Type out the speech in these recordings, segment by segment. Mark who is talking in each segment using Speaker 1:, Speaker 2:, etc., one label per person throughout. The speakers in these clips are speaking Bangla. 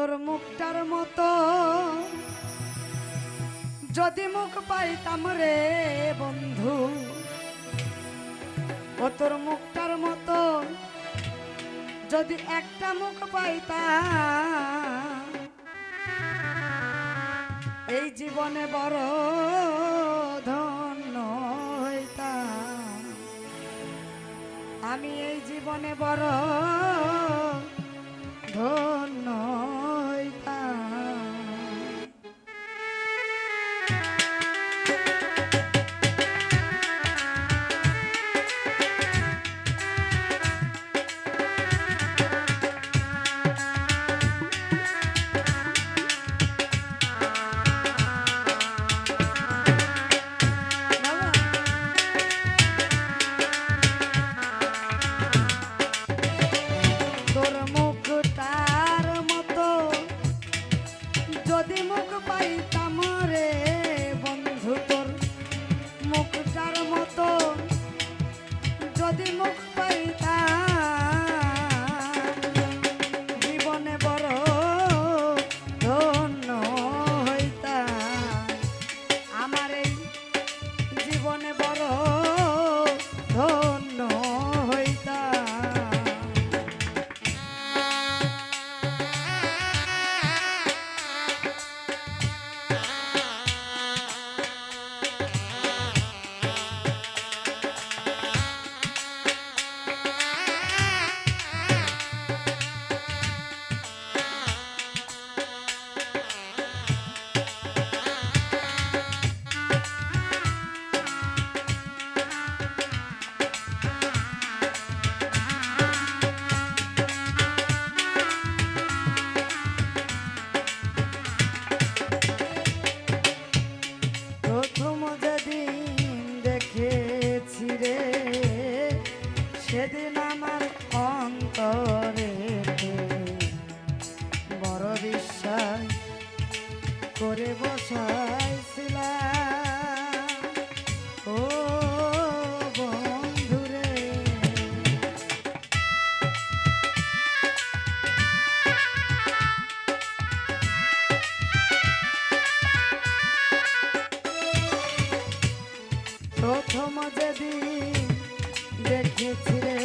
Speaker 1: তোর মুখটার মতো। যদি মুখ পাইতাম রে বন্ধু, ও তোর মুখটার মতো। যদি একটা মুখ পাইতাম, এই জীবনে বড় ধন্য হইতাম। আমি এই জীবনে বড় ধন্য অন্তরে বড় বিশ্বাস করে বসাইছিলাম। ও প্রথম যেদিন দেখেছি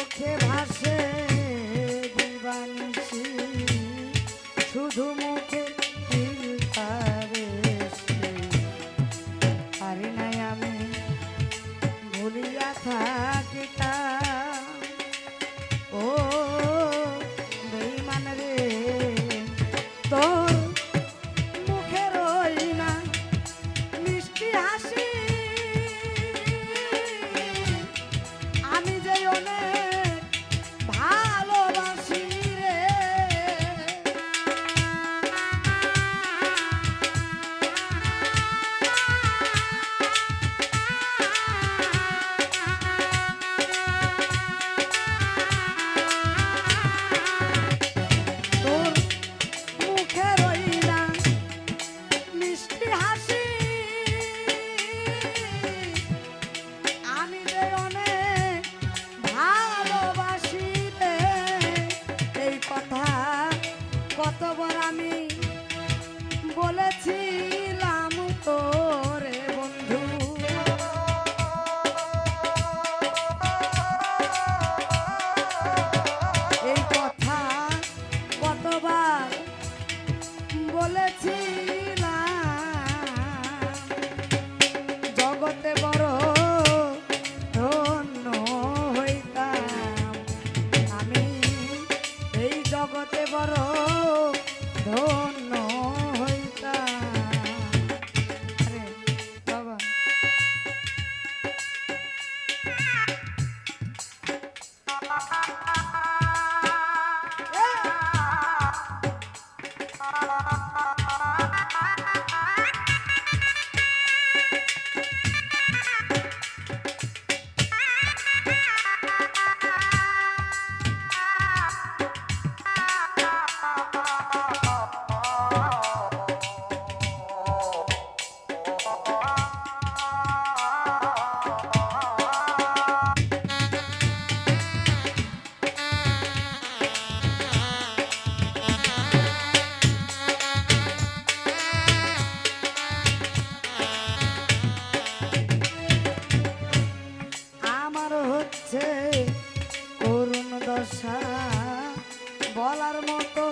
Speaker 1: চোখে ভাসে। What. বলার মতো